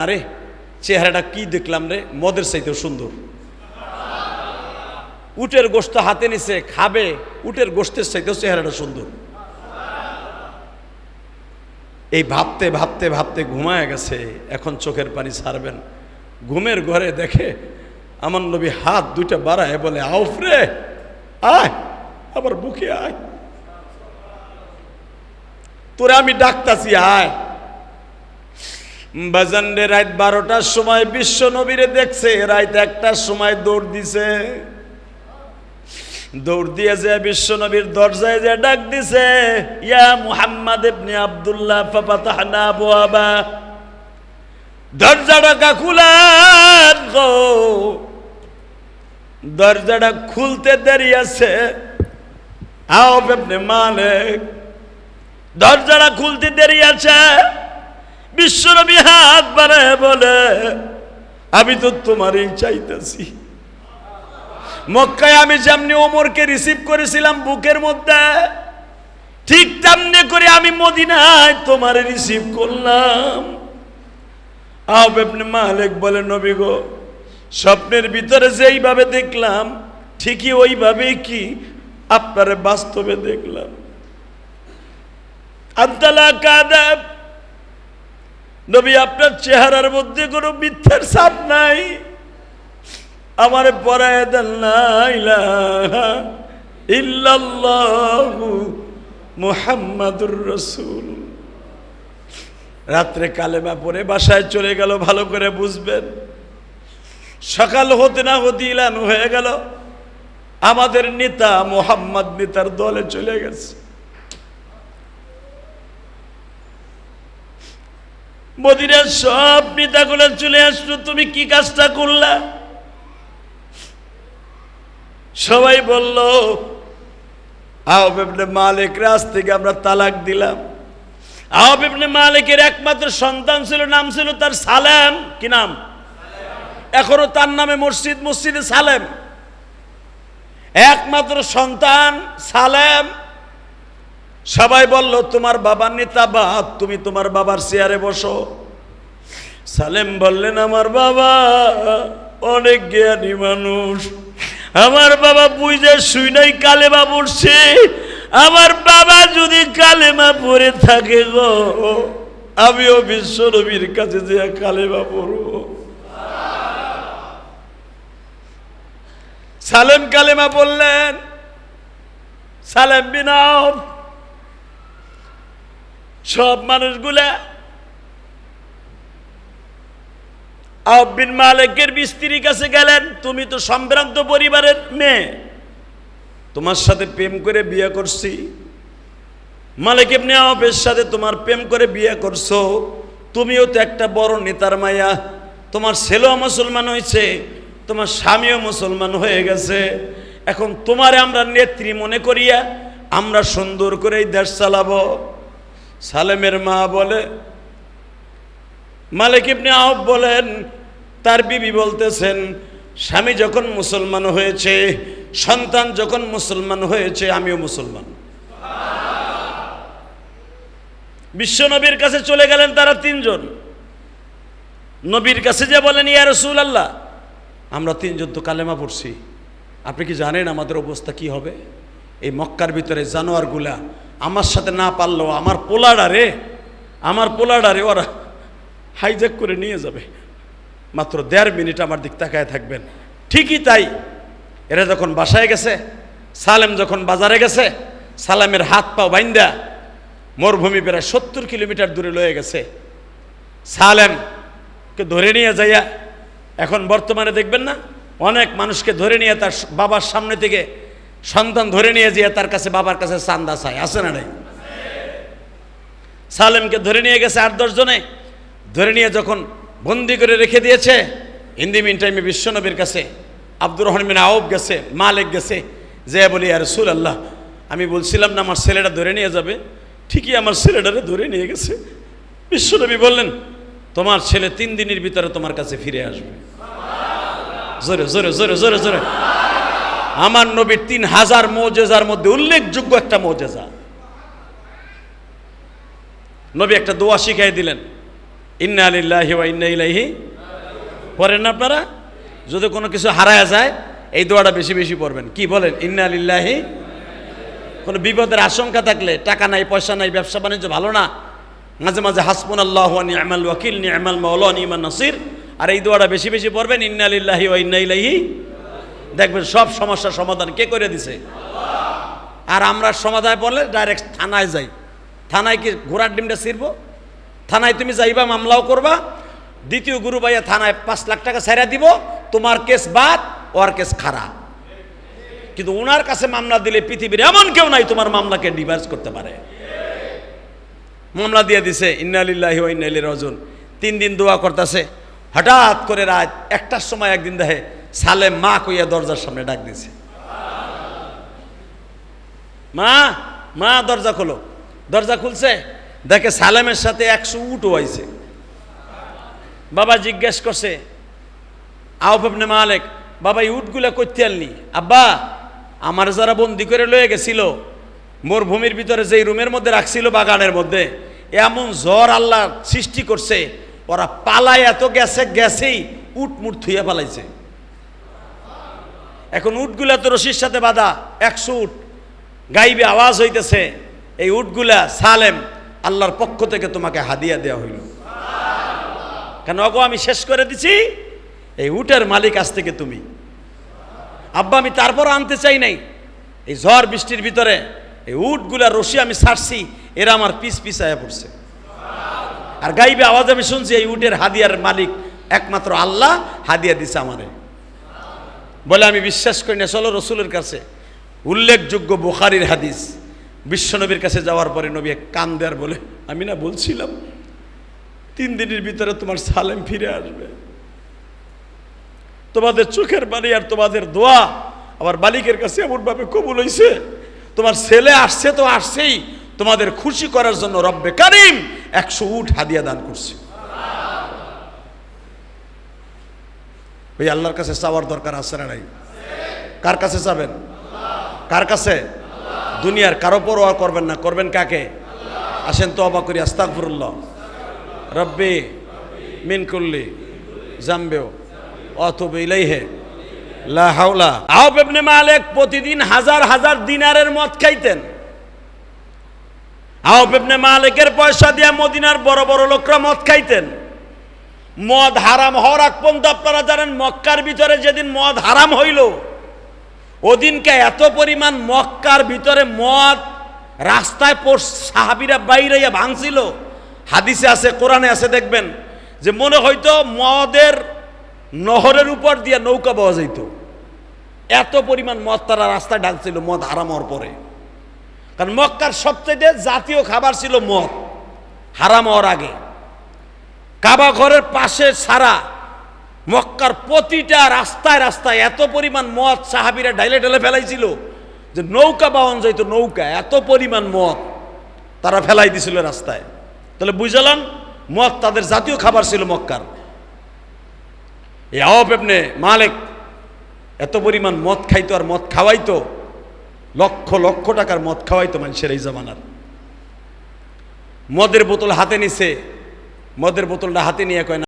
আরে, চেহারাটা কি দেখলাম রে? মদের চাইতেও সুন্দর। উটের গোস্ত হাতে নিছে, খাবে। উটের গোস্তের চাইতেও চেহারাটা সুন্দর। এই ভাবতে ভাবতে ভাবতে ঘুমায় গেছে, এখন চোখের পানি ছাড়বেন। ঘুমের ঘরে দেখে আমার নবী হাত দুইটা বাড়ায় বলে, আউফ রে, আয়, আবার বুকে আয়। তোরে আমি ডাকতাছি, আয়। বাজানরে রাত বারোটার সময় বিশ্ব নবীরে দেখছে, রাত একটার সময় দৌড় দিছে। দৌড় দিয়ে যে বিশ্ব নবীর দরজায় যে ডাক দিছে, ইয়া মুহাম্মদ ইবনে আব্দুল্লাহ ফাতাহনা আবওয়াবা। দরজাটা খুলান গো। দরজাটা খুলতে দেরি আছে। আও ইবনে মালিক, দরজাটা খুলতে দেরি আছে। বিশ্বনবী হাত বাড়ায় বলে, আমি তো তোমারই চাইতেছি। মক্কায় আমি যেমনি ওমরকে রিসিভ করেছিলাম বুকের মধ্যে, ঠিক তেমনি করে আমি মদিনায় তোমার রিসিভ করলাম। মালিক বলে, নবী গো, স্বপ্নের ভিতরে যেইভাবে দেখলাম, ঠিকই ওইভাবেই কি আপনারে বাস্তবে দেখলাম। আব্দালা কাদেব নবী, আপনার চেহারার মধ্যে কোনো মিথ্যার ছাপ নাই। আমার পরায় দেন ইল্লাল্লাহু মুহাম্মাদুর রসুল। রাত্রে কালেমা পরে বাসায় চলে গেল, ভালো করে বুঝবেন। সকাল হতে না হতে ইলান হয়ে গেল। আমাদের নেতা মোহাম্মদ নেতার দলে চলে গেছে। মদিনার সব নেতাগুলো চলে আসলো তুমি কি কাজটা করলা? সবাই বলল আহবেবনে মালিক রাজ থেকে আমরা তালাক দিলাম। আহবেবনে মালিকের একমাত্র সন্তান ছিল নাম ছিল তার সালেম। কি নাম? এখনও তার নামে মসজিদ মসজিদে সালেম। একমাত্র সন্তান সালেম। সবাই বলল, তোমার বাবার নেতা বা তুমি তোমার বাবার চেয়ারে বসো। সালেম বললেন, আমার বাবা অনেক জ্ঞানী মানুষ। আমার বাবা বুঝে শুই নাই কালেমা পড়ছে। আমার বাবা যদি কালেমা পড়ে থাকে গো, আমিও বিশ্বনবীর কাছে যে কালেমা পড়ব। সালেম কালেমা বললেন, সালেম বিনাও সব মানুষগুলা আব্বিন মালিকের স্ত্রীর কাছে গেলেন, তুমি তো সম্ভ্রান্ত পরিবারের মেয়ে। তোমার সাথে প্রেম করে বিয়ে করছি। মালিক এমনি আহবের সাথে তোমার প্রেম করে বিয়ে করছ। তুমিও তো একটা বড় নেতার মায়া। তোমার ছেলেও মুসলমান হয়েছে, তোমার স্বামীও মুসলমান হয়ে গেছে। এখন তোমারে আমরা নেত্রী মনে করিয়া আমরা সুন্দর করে এই দেশ চালাবো। সালেমের মা বলে, মালিক ইবনে আহব বলেন, তার বিবি বলতেছেন, স্বামী যখন মুসলমান হয়েছে, সন্তান যখন মুসলমান হয়েছে, আমিও মুসলমান। বিশ্বনবীর কাছে চলে গেলেন তারা তিনজন। নবীর কাছে যে বলেন, ইয়া রসুল আল্লাহ আমরা তিনজন তো কালেমা পড়ছি। আপনি কি জানেন আমাদের অবস্থা কি হবে? এই মক্কার ভিতরে জানোয়ারগুলা আমার সাথে না পারলেও আমার পোলাডা রে, আমার পোলাডা রে, ওরা হাইজ্যাক করে নিয়ে যাবে। মাত্র দেড় মিনিট আমার দিক তাকায় থাকবেন। ঠিকই তাই। এরা যখন বাসায় গেছে, সালেম যখন বাজারে গেছে, সালামের হাত পাও বাইন্দা, মরুভূমি প্রায় সত্তর কিলোমিটার দূরে লয়ে গেছে। সালেমকে ধরে নিয়ে যাইয়া, এখন বর্তমানে দেখবেন না, অনেক মানুষকে ধরে নিয়ে তার বাবার সামনে থেকে সন্তান ধরে নিয়ে যেয়ে তার কাছে বাবার কাছে চান্দা চায়, আছে না নাই? সালেমকে ধরে নিয়ে গেছে আট, দশ জনে। ধরে নিয়ে যখন বন্দি করে রেখে দিয়েছে ইন্দি মিন টাইমে বিশ্বনবীর কাছে আব্দুর রহমান আউব গেছে, মালিক গেছে, যে বলি আর সুল আল্লাহ আমি বলছিলাম না আমার ছেলেটা ধরে নিয়ে যাবে? ঠিকই আমার ছেলেটারে ধরে নিয়ে গেছে। বিশ্বনবী বললেন, তোমার ছেলে তিন দিনের ভিতরে তোমার কাছে ফিরে আসবে। জোরে জোরে জোরে জোরে জোরে। আমার নবীর তিন হাজার মৌজেজার মধ্যে উল্লেখযোগ্য একটা মৌজেজা। নবী একটা দোয়া শিখাই দিলেন, ইন্না আলিল্লাহি ওয়া ইন্না ইলাইহি পড়েন না আপনারা? যদি কোনো কিছু হারায় যায়, এই দোয়াটা বেশি বেশি পড়বেন। কি বলেন? ইন্না আলিল্লাহি কোনো বিপদের আশঙ্কা থাকলে, টাকা নাই, পয়সা নাই, ব্যবসা বাণিজ্য ভালো না। মাঝে মাঝে হাসপুন আল্লাহ নিয়ামাল ওয়াকিল, নিয়ামাল মাওলা নিয়ামান নাসির। আর এই দোয়াটা বেশি বেশি পড়বেন, ইন্না আলিল্লাহি ওয়া ইন্না ইলাইহি দেখবেন সব সমস্যার সমাধান কে করে দিছে? আর আমরা সমাধান পড়লে ডাইরেক্ট থানায় যাই। থানায় কি ঘোড়ার ডিমটা ছিড়বো? থানায় তুমি যাইবা, মামলাও করবা। দ্বিতীয় গুরু ভাইয়া থানায় পাঁচ লাখ টাকা ছেড়ে দিব। তোমার কেস বাদ, ওর কেস খারাপ। কিন্তু ওনার কাছে মামলা দিলে পৃথিবীর এমন কেউ নাই তোমার মামলাকে ডিভার্স করতে পারে। মামলা দিয়ে দিছে ইন্নালিল্লাহি ওয়া ইন্না ইলাইহি রাজিউন। তিন দিন দোয়া করতেছে। হঠাৎ করে রাত একটার সময় একদিন দেখে সালেম মা কইয়া দরজার সামনে ডাক দিছে। মা মা, দরজা খোলো। দরজা খুলছে, দেখে সালেমের সাথে একশো উট হয়েছে বাবা জিজ্ঞেস করছে, আউফ আপনি মালেক, বাবা, এই উটগুলা করতে আনলি? আব্বা, আমার যারা বন্দি করে লয়ে গেছিল মরুভূমির ভিতরে যেই রুমের মধ্যে রাখছিল বাগানের মধ্যে, এমন জ্বর আল্লাহ সৃষ্টি করছে, ওরা পালায় এত গেছে, গেছেই উট মুট থুইয়া পালাইছে এখন উটগুলা তো রশির সাথে বাঁধা একশো উট গাইবে আওয়াজ হইতেছে, এই উটগুলা সালেম, আল্লাহর পক্ষ থেকে তোমাকে হাদিয়া দেওয়া হইল। কেন অগো, আমি শেষ করে দিছি? এই উটের মালিক আজ থেকে তুমি। আব্বা, আমি তারপর আনতে চাই নাই। এই ঝড় বৃষ্টির ভিতরে এই উটগুলা রশি আমি ছাড়ছি, এরা আমার পিস আয়া পড়ছে। আর গাইবে আওয়াজ আমি শুনছি, এই উটের হাদিয়ার মালিক একমাত্র আল্লাহ হাদিয়া দিছে আমারে। বলে, আমি বিশ্বাস করি না, চলো রসুলের কাছে। উল্লেখযোগ্য বুখারির হাদিস। বিশ্বনবীর কাছে যাওয়ার পরে নবী এক কান দেয়ার বলে, আমি না বলছিলাম, তিন দিনের ভিতরে তোমার সালেম ফিরে আসবে। তোমাদের চোখের বাড়ি আর তোমাদের দোয়া আবার মালিকের কাছে এমনভাবে কবুল হইছে। তোমার ছেলে আসছে তো আসছেই, তোমাদের খুশি করার জন্য রব্বে কারিম একশো উঠ হাদিয়া দান করছে। ওই আল্লাহর কাছে চাওয়ার দরকার আছে না নাই? কার কাছে চাবেন? কার কাছে? দুনিয়ার কারও পরোয়া করবেন না। করবেন কাকে? আসেন তো অবাক করি আস্তাকফিরুল্লাহ রব্বি মিন কুল্লি জাম্বেও অথবা ইলাইহে। লা হাওলা। আউফ ইবনে মালিক প্রতিদিন হাজার হাজার দিনারের মদ খাইতেন। আউফ ইবনে মালিকের পয়সা দিয়ে মদিনার বড় বড় লোকরা মদ খাইতেন। মদ হারাম হওয়ার আগ পর্যন্ত আপনারা জানেন, মক্কার ভিতরে যেদিন মদ হারাম হইল, ওদিনকে এত পরিমাণ মক্কার ভিতরে মদ রাস্তায় পোষ, সাহাবিরা বাইরাইয়া ভাঙছিল। হাদিসে আছে, কোরআনে আছে, দেখবেন, যে মনে হয়তো মদের নহরের উপর দিয়ে নৌকা পাওয়া যাইত। এত পরিমাণ মদ তারা রাস্তায় ডাকছিল মদ হারাম হওয়ার পরে। কারণ মক্কার সবচেয়ে জাতীয় খাবার ছিল মদ, হারাম হওয়ার আগে। কাবা ঘরের পাশে সারা মক্কার প্রতিটা রাস্তায় রাস্তায় এত পরিমাণ মদ সাহাবিরা ডাইলে ঢেলে ফেলাইছিল যে নৌকা বাহন যাইতো নৌকা, এত পরিমাণ মদ তারা ফেলাই দিছিল রাস্তায়। তাহলে বুঝলাম, মদ তাদের জাতীয় খাবার ছিল মক্কার। এই এমনি মালিক এত পরিমাণ মদ খাইতো আর মদ খাওয়াইতো, লক্ষ লক্ষ টাকার মদ খাওয়াইতো মানুষের এই জামানার। মদের বোতল হাতে নিছে মদের বোতলটা হাতে নিয়ে কয়